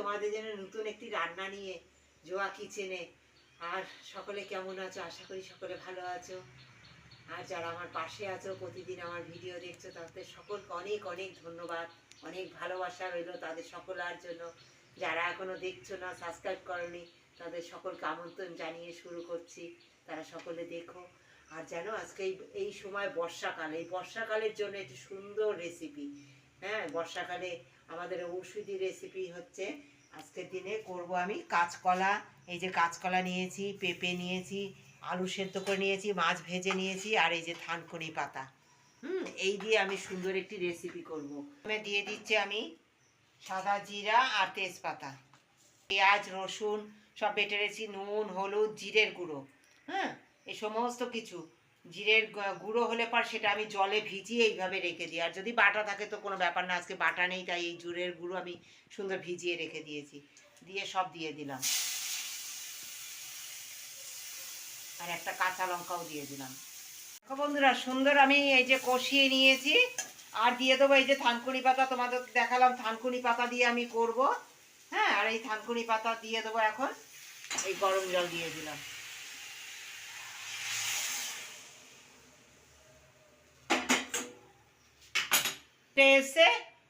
তোমাদের জন্য নতুন একটি রান্না নিয়ে, জোয়া কিচেনে। আর সকলে কেমন আছো? আশা করি সকলে ভালো আছো। আর যারা আমার পাশে আছো, প্রতিদিন আমার ভিডিও দেখছ, তাদের সকলকে অনেক অনেক ধন্যবাদ। অনেক ভালোবাসা রইল তাদের সকলার জন্য। যারা এখনও দেখছ না সাবস্ক্রাইব করনি, তাদের সকলকে আমন্ত্রণ জানিয়ে শুরু করছি। তারা সকলে দেখো। আর যেন আজকে এই সময় বর্ষাকাল, এই বর্ষাকালের জন্য একটি সুন্দর রেসিপি হ্যাঁ বর্ষাকালে আমাদের ঔষধি রেসিপি হচ্ছে। আজকের দিনে করব আমি কাঁচকলা। এই যে কাঁচকলা নিয়েছি, পেঁপে নিয়েছি, আলু সেদ্ধ করে নিয়েছি, মাছ ভেজে নিয়েছি, আর এই যে থানকুনি পাতা। হুম, এই দিয়ে আমি সুন্দর একটি রেসিপি করব। দিয়ে দিচ্ছি আমি সাদা জিরা আর তেজপাতা। পেঁয়াজ, রসুন, সব বেটে রেখেছি, নুন, হলুদ, জিরের গুঁড়ো। হ্যাঁ এই সমস্ত কিছু। জিরের গুঁড়ো হলে পর সেটা আমি জলে ভিজিয়ে এইভাবে রেখে দিই। আর যদি বাটা থাকে তো কোনো ব্যাপার না, আজকে বাটা নেই, তাই এই জুরের গুঁড়ো আমি সুন্দর ভিজিয়ে রেখে দিয়েছি। দিয়ে সব দিয়ে দিলাম। আর একটা কাঁচা লঙ্কাও দিয়ে দিলাম। দেখো বন্ধুরা, সুন্দর আমি এই যে কষিয়ে নিয়েছি। আর দিয়ে দেবো এই যে থানকুনি পাতা, তোমাদের দেখালাম থানকুনি পাতা দিয়ে আমি করব। হ্যাঁ আর এই থানকুনি পাতা দিয়ে দেবো এখন। এই গরম জল দিয়ে দিলাম। এসে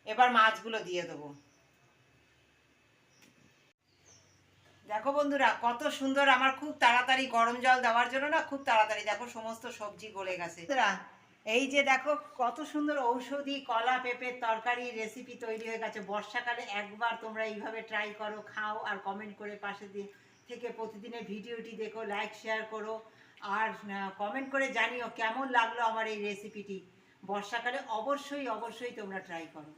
এবার মাছগুলো দিয়ে দেবো। দেখো বন্ধুরা, কত সুন্দর আমার খুব তাড়াতাড়ি গরম জল দেওয়ার জন্য না খুব তাড়াতাড়ি দেখো সমস্ত সবজি গলে গেছে। এই যে দেখো কত সুন্দর ঔষধি, কলা, পেঁপের তরকারি রেসিপি তৈরি হয়ে গেছে। বর্ষাকালে একবার তোমরা এইভাবে ট্রাই করো, খাও আর কমেন্ট করে পাশে দিয়ে থেকে প্রতিদিনের ভিডিওটি দেখো লাইক শেয়ার করো আর কমেন্ট করে জানিও কেমন লাগল আমার এই রেসিপিটি বর্ষাকালে অবশ্যই অবশ্যই তোমরা ট্রাই করো।